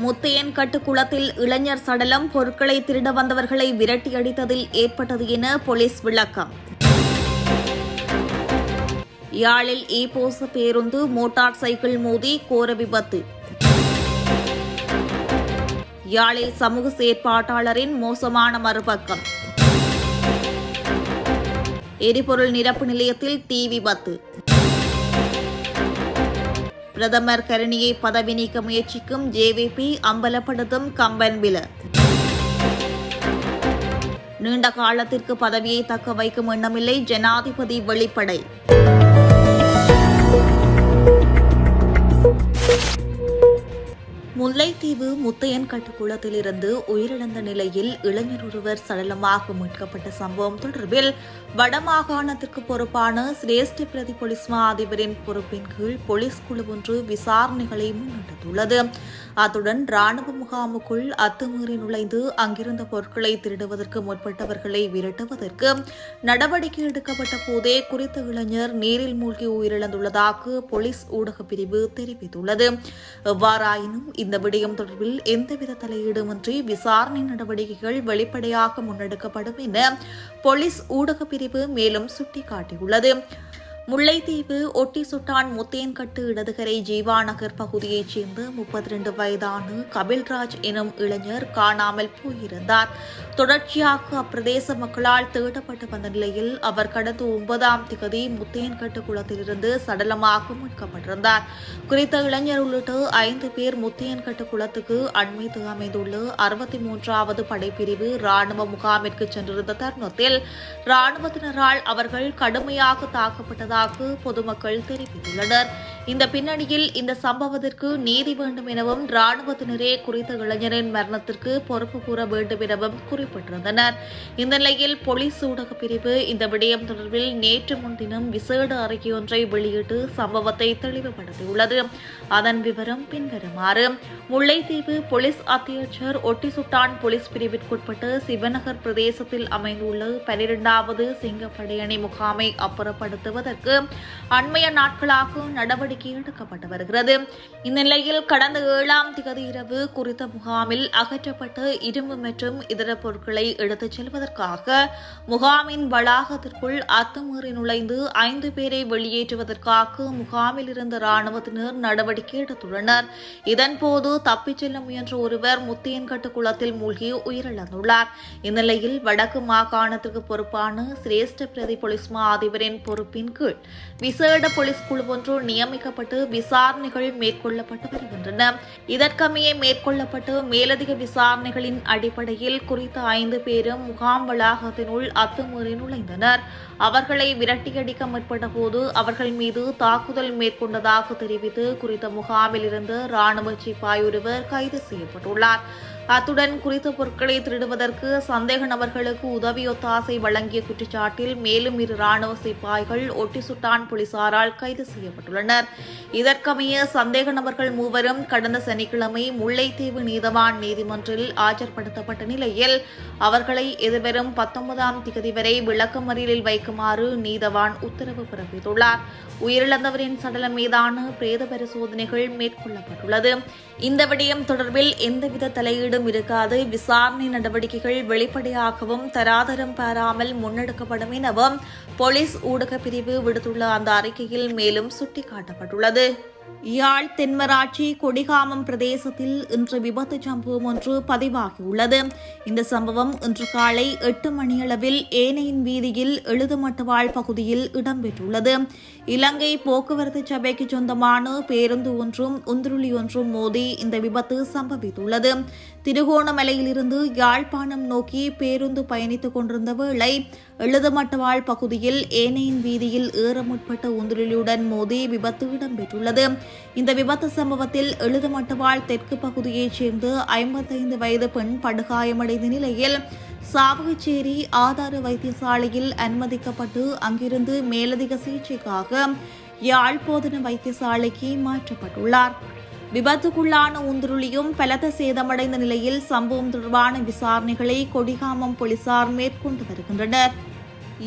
முத்தையன்கட்டு குளத்தில் இளைஞர் சடலம் பொருட்களை திருட வந்தவர்களை விரட்டியடித்ததில் ஏற்பட்டது என போலீஸ் விளக்கம். யாழில் ஈபோச பேருந்து மோட்டார் சைக்கிள் மோதி கோர விபத்து. யாழில் சமூக செயற்பாட்டாளரின் மோசமான மறுபக்கம். எரிபொருள் நிரப்பு நிலையத்தில் தீ விபத்து. பிரதமர் கருணியை பதவி நீக்க முயற்சிக்கும் ஜேவிபி அம்பலப்படுத்தும் கம்பன்வில நீண்ட காலத்திற்கு பதவியை தக்க வைக்கும் எண்ணமில்லை ஜனாதிபதி வெளிப்படை. முல்லைத்தீவு முத்தையன்கட்டு குளத்திலிருந்து உயிரிழந்த நிலையில் இளைஞர் ஒருவர் சடலமாக மீட்கப்பட்ட சம்பவம் தொடர்பில் வடமாகாணத்திற்கு பொறுப்பான சிரேஷ்ட பிரதி போலீஸ் மா அதிபரின் பொறுப்பின் கீழ் போலீஸ் குழு ஒன்று விசாரணைகளை முன்னெடுத்துள்ளது. அத்துடன் ராணுவ முகாமுக்குள் அத்துமீறி நுழைந்து அங்கிருந்த பொருட்களை திருடுவதற்கு முற்பட்டவர்களை விரட்டுவதற்கு நடவடிக்கை எடுக்கப்பட்ட போதே குறித்த இளைஞர் நீரில் மூழ்கி உயிரிழந்துள்ளதாக போலீஸ் ஊடகப் பிரிவு தெரிவித்துள்ளது. எவ்வாறாயினும் இந்த விடயம் தொடர்பில் எந்தவித தலையீடுமின்றி விசாரணை நடவடிக்கைகள் வெளிப்படையாக முன்னெடுக்கப்படும் என போலீஸ் ஊடக பிரிவு மேலும் சுட்டிக்காட்டியுள்ளது. முல்லைத்தீவு ஒட்டி சுட்டான் முத்தேன்கட்டு இடதுகரை ஜீவா நகர் பகுதியைச் சேர்ந்த முப்பத்தி ரெண்டு வயதான கபில்ராஜ் எனும் இளைஞர் காணாமல் போயிருந்தார். தொடர்ச்சியாக அப்பிரதேச மக்களால் தேடப்பட்டு வந்த நிலையில் அவர் கடந்த ஒன்பதாம் திகதி முத்தேன்கட்டு குளத்திலிருந்து சடலமாக மீட்கப்பட்டிருந்தார். குறித்த இளைஞர் உள்ளிட்ட ஐந்து பேர் முத்தேன்கட்டு குளத்துக்கு அண்மைத்து அமைந்துள்ள அறுபத்தி மூன்றாவது படைப்பிரிவு ராணுவ முகாமிற்கு சென்றிருந்த தருணத்தில் ராணுவத்தினரால் அவர்கள் கடுமையாக தாக்கப்பட்டது தாக்கப்பட்டதாக பொதுமக்கள் தெரிவித்துள்ளனர். இந்த பின்னணியில் இந்த சம்பவத்திற்கு நீதி வேண்டும் எனவும் ராணுவத்தினரே குறித்த இளைஞரின் மரணத்திற்கு பொறுப்பு கூற வேண்டும் எனவும் குறிப்பிட்டிருந்தனர். இந்த நிலையில் போலீஸ் ஊடக பிரிவு இந்த விடயம் தொடர்பில் நேற்று முன்தினம் விசேட அறிக்கையொன்றை வெளியிட்டு சம்பவத்தை தெளிவுபடுத்தியுள்ளது. அதன் விவரம் பின்வருமாறு. முல்லைத்தீவு போலீஸ் அத்தியட்சர் ஒட்டிசுட்டான் போலீஸ் பிரிவிற்குட்பட்டு சிவநகர் பிரதேசத்தில் அமைந்துள்ள பனிரெண்டாவது சிங்கப்படையணி முகாமை அப்புறப்படுத்துவதற்கு அண்மைய நாட்களாக நடவடிக்கை நடவடிக்கை எடுக்கப்பட்டு வருகிறது. இந்த நிலையில் கடந்த ஏழாம் திகதி இரவு குறித்த முகாமில் அகற்றப்பட்டு இரும்பு மற்றும் இதர பொருட்களை எடுத்துச் செல்வதற்காக முகாமின் வளாகத்திற்குள் அத்துமீறி நுழைந்து ஐந்து பேரை வெளியேற்றுவதற்காக முகாமில் இருந்த ராணுவத்தினர் நடவடிக்கை எடுத்துள்ளனர். இதன்போது தப்பிச் செல்ல முயன்ற ஒருவர் முத்தியன்கட்டு குளத்தில் மூழ்கி உயிரிழந்துள்ளார். இந்நிலையில் வடக்கு மாகாணத்திற்கு பொறுப்பான சிரேஷ்ட பிரதி போலீஸ் மா அதிபரின் பொறுப்பின் கீழ் விசேட போலீஸ் குழு ஒன்று நியமிக்க நியமிக்கப்பட்டு விசாரணைகள் மேற்கொள்ளப்பட்டு வருகின்றன. இதற்கமைய மேற்கொள்ளப்பட்டு மேலதிக விசாரணைகளின் அடிப்படையில் குறித்த ஐந்து பேரும் முகாம் வளாகத்தினுள் அத்துமீறி நுழைந்தனர். அவர்களை விரட்டியடிக்க முற்பட்ட போது அவர்கள் மீது தாக்குதல் மேற்கொண்டதாக தெரிவித்து குறித்த முகாமில் இருந்து ராணுவ சிப்பாய் ஒருவர் கைது செய்யப்பட்டுள்ளார். அத்துடன் குறித்த பொருட்களை திருடுவதற்கு சந்தேக நபர்களுக்கு உதவி ஒத்தாசை வழங்கிய குற்றச்சாட்டில் மேலும் இரு ராணுவ சிப்பாய்கள் ஒட்டிசுட்டான் போலீசாரால் கைது செய்யப்பட்டுள்ளனர். இதற்கமைய சந்தேக நபர்கள் மூவரும் கடந்த சனிக்கிழமை முல்லைத்தீவு நீதவான் நீதிமன்றில் ஆஜர்படுத்தப்பட்ட நிலையில் அவர்களை எதிர்வரும் பத்தொன்பதாம் திகதி வரை விளக்கமறியலில் வைக்குமாறு நீதவான் உத்தரவு பிறப்பித்துள்ளார். உயிரிழந்தவரின் சடலம் மீதான பிரேத பரிசோதனைகள் மேற்கொள்ளப்பட்டுள்ளது. இந்த விடயம் தொடர்பில் எந்தவித தலையீடும் இருக்காது. விசாரணை நடவடிக்கைகள் வெளிப்படையாகவும் தராதரம் பாராமல் முன்னெடுக்கப்படும் எனவும் போலீஸ் ஊடகப் பிரிவு விடுத்துள்ள அந்த அறிக்கையில் மேலும் சுட்டிக்காட்டப்பட்டுள்ளது. யாழ் தென்மராட்சி கொடிகாமம் பிரதேசத்தில் இன்று விபத்து சம்பவம் ஒன்று பதிவாகியுள்ளது. இந்த சம்பவம் இன்று காலை எட்டு மணியளவில் ஏனையின் வீதியில் எழுதுமட்டுவாழ் பகுதியில் இடம்பெற்றுள்ளது. இலங்கை போக்குவரத்து சபைக்கு சொந்தமான பேருந்து ஒன்றும் உந்துருளி ஒன்றும் மோதி இந்த விபத்து சம்பவித்துள்ளது. திருகோணமலையிலிருந்து யாழ்ப்பாணம் நோக்கி பேருந்து பயணித்துக் கொண்டிருந்த வேளை எழுதமட்டவாழ் பகுதியில் ஏனையின் வீதியில் ஏற முற்பட்ட உந்துருளியுடன் மோதி விபத்து இடம்பெற்றுள்ளது. இந்த விபத்து சம்பவத்தில் எழுதமட்டவாழ் தெற்கு பகுதியைச் சேர்ந்த ஐம்பத்தைந்து வயது பெண் படுகாயமடைந்த நிலையில் சாவகச்சேரி ஆதார வைத்தியசாலையில் அனுமதிக்கப்பட்டு அங்கிருந்து மேலதிக சிகிச்சைக்காக யாழ் போதன வைத்தியசாலைக்கு மாற்றப்பட்டுள்ளார். விபத்துக்குள்ளான உந்துருளியும் பலத்த சேதமடைந்த நிலையில் சம்பவம் தொடர்பான விசாரணைகளை கொடிகாமம் போலீசார் மேற்கொண்டு வருகின்றனர்.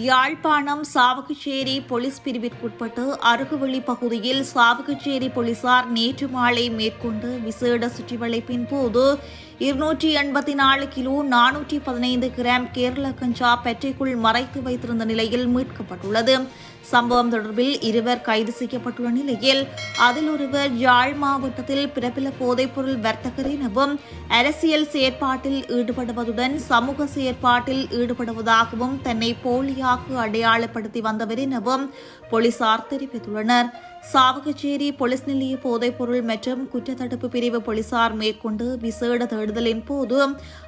யாழ்ப்பாணம் சாவகச்சேரி போலீஸ் பிரிவிற்குட்பட்டு அருகுவழி பகுதியில் சாவகச்சேரி போலீசார் நேற்று மாலை மேற்கொண்டு விசேட சுற்றிவளைப்பின் போது இருநூற்றி எண்பத்தி நாலு கிலோ நானூற்றி பதினைந்து கிராம் கேரள கஞ்சா பெட்டைக்குள் மறைத்து வைத்திருந்த நிலையில் மீட்கப்பட்டுள்ளது. சம்பவம் தொடர்பில் இருவர் கைது செய்யப்பட்டுள்ள நிலையில் அதில் ஒருவர் யாழ் மாவட்டத்தில் பிரபல போதைப்பொருள் வர்த்தகர் எனவும் அரசியல் செயற்பாட்டில் ஈடுபடுவதுடன் சமூக செயற்பாட்டில் ஈடுபடுவதாகவும் தன்னை போலியாக அடையாளப்படுத்தி வந்தவர் எனவும் போலீசார் தெரிவித்துள்ளனர். சாவகச்சேரி போலீஸ் நிலைய போதைப்பொருள் மற்றும் குற்றத்தடுப்பு பிரிவு போலீசார் மேற்கொண்டு விசேட தேடுதலின் போது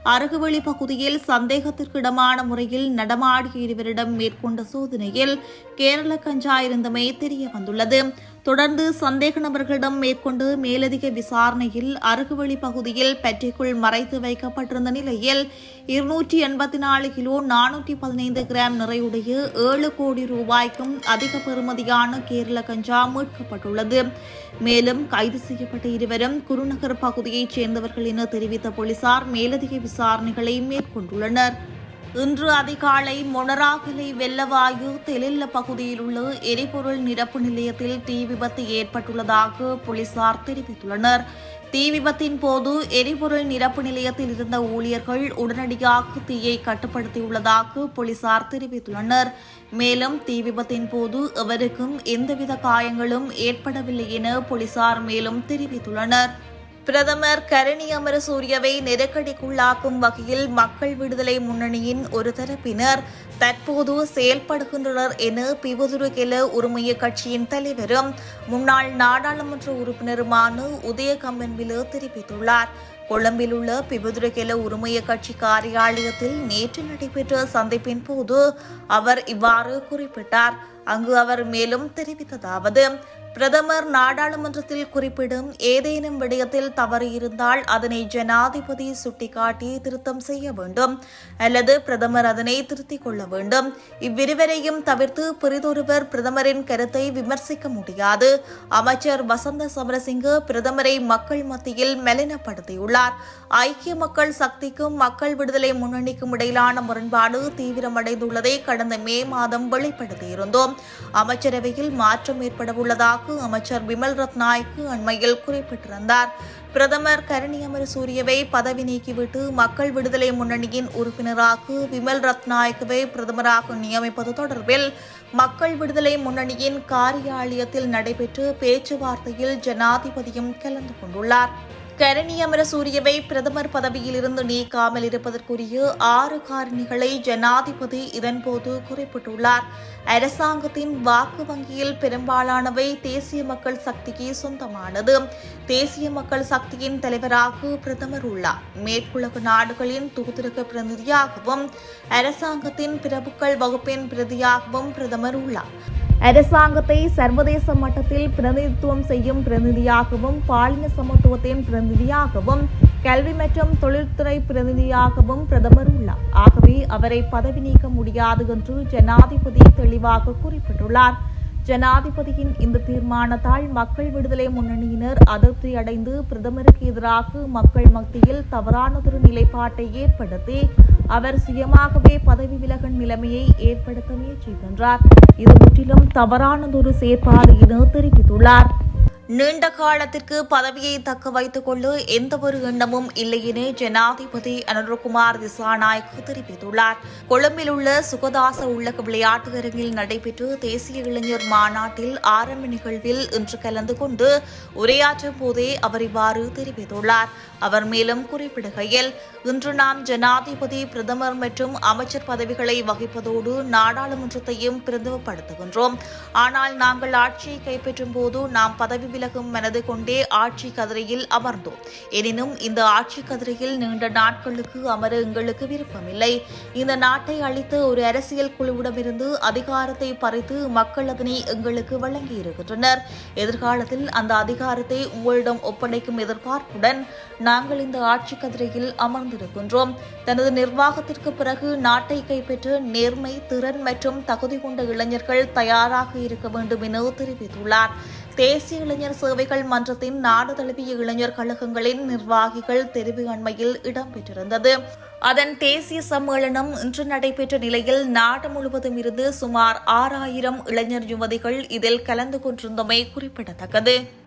அருகுவழி பகுதியில் சந்தேகத்திற்கிடமான முறையில் நடமாடிய இருவரிடம் மேற்கொண்ட சோதனையில் கேரள கஞ்சா இருந்தமை தெரிய வந்துள்ளது தொடர்ந்து சந்தேக நபர்களிடம் மேற்கொண்டு மேலதிக விசாரணையில் அருகுவழி பகுதியில் பெட்டிக்குள் மறைத்து வைக்கப்பட்டிருந்த நிலையில் இருநூற்றி எண்பத்தி நாலு கிலோ நானூற்றி பதினைந்து கிராம் நிறையுடைய ஏழு கோடி ரூபாய்க்கும் அதிக பெறுமதியான கேரள கஞ்சா மீட்கப்பட்டுள்ளது மேலும் கைது செய்யப்பட்ட இருவரும் குருநகர் பகுதியைச் சேர்ந்தவர்கள் என தெரிவித்த போலீசார் மேலதிக விசாரணைகளை மேற்கொண்டுள்ளனர். இன்று அதிகாலை மொனராகலை வெள்ளவாயு தெலில்ல பகுதியில் உள்ள எரிபொருள் நிரப்பு நிலையத்தில் தீ விபத்து ஏற்பட்டுள்ளதாக போலீசார் தெரிவித்துள்ளனர். தீ விபத்தின் போது எரிபொருள் நிரப்பு நிலையத்தில் இருந்த ஊழியர்கள் உடனடியாக தீயை கட்டுப்படுத்தியுள்ளதாக போலீசார் தெரிவித்துள்ளனர். மேலும் தீ விபத்தின் போது எவருக்கும் எந்தவித காயங்களும் ஏற்படவில்லை என போலீசார் மேலும் தெரிவித்துள்ளனர். பிரதமர் கரணி அமரசூரியவை நெருக்கடிக்குள்ளாக்கும் வகையில் மக்கள் விடுதலை முன்னணியின் ஒரு தரப்பினர் தற்போது செயல்படுகின்றனர் என பிவதுருகெல உரிமைய கட்சியின் தலைவரும் முன்னாள் நாடாளுமன்ற உறுப்பினருமான உதயகம்பன்வில தெரிவித்துள்ளார். கொழும்பில் உள்ள பிபுதுரகெல உரிமைய கட்சி காரியாலயத்தில் நேற்று நடைபெற்ற சந்திப்பின் போது அவர் இவ்வாறு குறிப்பிட்டார். அங்கு அவர் மேலும் தெரிவித்ததாவது பிரதமர் நாடாளுமன்றத்தில் குறிப்பிடும் ஏதேனும் விடயத்தில் தவறு இருந்தால் அதனை ஜனாதிபதி சுட்டிக்காட்டி திருத்தம் செய்ய வேண்டும். அல்லது பிரதமர் அதனை திருத்திக் கொள்ள வேண்டும். இவ்விருவரையும் தவிர்த்து பிறிதொருவர் பிரதமரின் கருத்தை விமர்சிக்க முடியாது. அமைச்சர் வசந்த சமரசிங்க பிரதமரை மக்கள் மத்தியில் மெலினப்படுத்தியுள்ளார். ஐக்கிய மக்கள் சக்திக்கும் மக்கள் விடுதலை முன்னணிக்கும் இடையிலான முரண்பாடு தீவிரமடைந்துள்ளதை கடந்த மே மாதம் வெளிப்படுத்தியிருந்தோம். அமைச்சரவையில் மாற்றம் ஏற்படவுள்ளதாக அமைச்சர் விமல் ரத்நாய்க்கு அண்மையில் குறிப்பிட்டிருந்தார். பிரதமர் கரணி அமரசூரியவை பதவி நீக்கிவிட்டு மக்கள் விடுதலை முன்னணியின் உறுப்பினராக விமல் ரத்நாயக்கவை பிரதமராக நியமிப்பது தொடர்பில் மக்கள் விடுதலை முன்னணியின் காரியாலயத்தில் நடைபெற்ற பேச்சுவார்த்தையில் ஜனாதிபதியும் கலந்து கொண்டுள்ளார். கரணி அமரசூரியவை பிரதமர் பதவியிலிருந்து நீக்காமல் இருப்பதற்குரிய ஆறு காரணிகளை ஜனாதிபதி இதன்போது குறிப்பிட்டுள்ளார். அரசாங்கத்தின் வாக்கு வங்கியில் பெரும்பாலானவை தேசிய மக்கள் சக்திக்கு சொந்தமானது. தேசிய மக்கள் சக்தியின் தலைவராக பிரதமர் உள்ளார். மேற்குலக நாடுகளின் தூதரக பிரதிநிதியாகவும் அரசாங்கத்தின் பிரபுக்கள் வகுப்பின் பிரதியாகவும் பிரதமர் உள்ளார். அரசாங்கத்தை சர்வதேச மட்டத்தில் பிரதிநிதித்துவம் செய்யும் பிரதிநிதியாகவும் பாலின சமத்துவத்தின் பிரதிநிதியாகவும் கல்வி மற்றும் தொழில்துறை பிரதிநிதியாகவும் பிரதமர் உள்ளார். ஆகவே அவரை பதவி நீக்க முடியாது என்று ஜனாதிபதி தெளிவாக குறிப்பிட்டுள்ளார். ஜனாதிபதியின் இந்த தீர்மானத்தால் மக்கள் விடுதலை முன்னணியினர் அதிருப்தி அடைந்து பிரதமருக்கு எதிராக மக்கள் மத்தியில் தவறானதொரு நிலைப்பாட்டை ஏற்படுத்தி அவர் சுயமாகவே பதவி விலகும் நிலைமையை ஏற்படுத்த முயற்சிக்கின்றார் இது முற்றிலும் தவறானதொரு செயற்பாடு என தெரிவித்துள்ளார். நீண்ட காலத்திற்கு பதவியை தக்க வைத்துக் கொள்ள எந்த ஒரு எண்ணமும் இல்லை என ஜனாதிபதி அனுரகுமார் திசாநாயக் தெரிவித்துள்ளார். கொழும்பில் உள்ள சுகதாச உள்ளக விளையாட்டு அரங்கில் நடைபெற்ற தேசிய இளைஞர் மாநாட்டில் ஆரம்ப நிகழ்வில் இன்று கலந்து கொண்டு உரையாற்றும் போதே அவர் இவ்வாறு தெரிவித்துள்ளார். அவர் மேலும் குறிப்பிடுகையில் இன்று நாம் ஜனாதிபதி பிரதமர் மற்றும் அமைச்சர் பதவிகளை வகிப்பதோடு நாடாளுமன்றத்தையும் பிரதிநிதிப்படுத்துகின்றோம் ஆனால் நாங்கள் ஆட்சியை கைப்பற்றும் போது நாம் பதவி விலகும் மனது கொண்டே ஆட்சி கதிரையில் அமர்ந்தோம். எனினும் இந்த ஆட்சி கதிரையில் நீண்ட நாட்களுக்கு அமர எங்களுக்கு விருப்பமில்லை. இந்த நாட்டை அளித்த ஒரு அரசியல் குழுவிடமிருந்து அதிகாரத்தை பறித்து மக்கள் அதனை எங்களுக்கு வழங்கியிருக்கின்றனர். எதிர்காலத்தில் அந்த அதிகாரத்தை உங்களிடம் ஒப்படைக்கும் எதிர்பார்ப்புடன் நாங்கள் இந்த ஆட்சி கதிரையில் அமர்ந்திருக்கின்றோம். தனது நிர்வாகத்திற்கு பிறகு நாட்டை கைப்பற்ற நேர்மை திறன் மற்றும் தகுதி கொண்ட இளைஞர்கள் தயாராக இருக்க வேண்டும் என தெரிவித்துள்ளார். தேசிய இளைஞர் சேவைகள் மன்றத்தின் நாடு தழுவிய இளைஞர் கழகங்களின் நிர்வாகிகள் தெரிவு அண்மையில் இடம்பெற்றிருந்தது. அதன் தேசிய சம்மேளனம் இன்று நடைபெற்ற நிலையில் நாடு முழுவதும் இருந்து சுமார் ஆறாயிரம் இளைஞர் யுவதிகள் இதில் கலந்து கொண்டிருந்தமை குறிப்பிடத்தக்கது.